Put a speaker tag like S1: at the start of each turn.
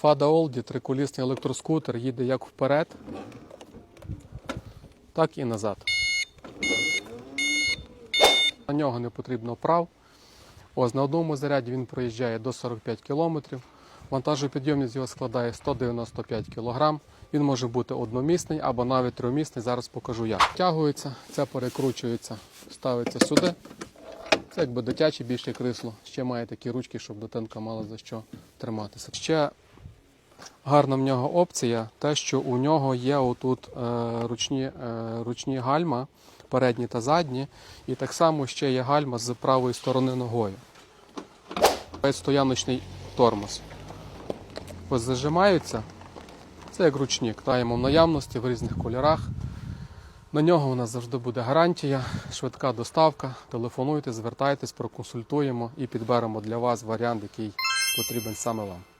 S1: Фада Олді, триколісний електроскутер, їде як вперед, так і назад. На нього не потрібно прав. Ось на одному заряді він проїжджає до 45 км. Вантажопідйомність його складає 195 кг. Він може бути одномісний або навіть трьохмісний. Зараз покажу як. Втягується, це перекручується, ставиться сюди. Це якби дитяче більше крісло. Ще має такі ручки, щоб дитинка мала за що триматися. Ще гарна в нього опція, те, що у нього є отут е, ручні, е, ручні гальма, передні та задні, і так само ще є гальма з правої сторони ногою. Стояночний тормоз. Ось зажимаються. Це як ручник. Таємо в наявності в різних кольорах. На нього у нас завжди буде гарантія, швидка доставка. Телефонуйте, звертайтесь, проконсультуємо і підберемо для вас варіант, який потрібен саме вам.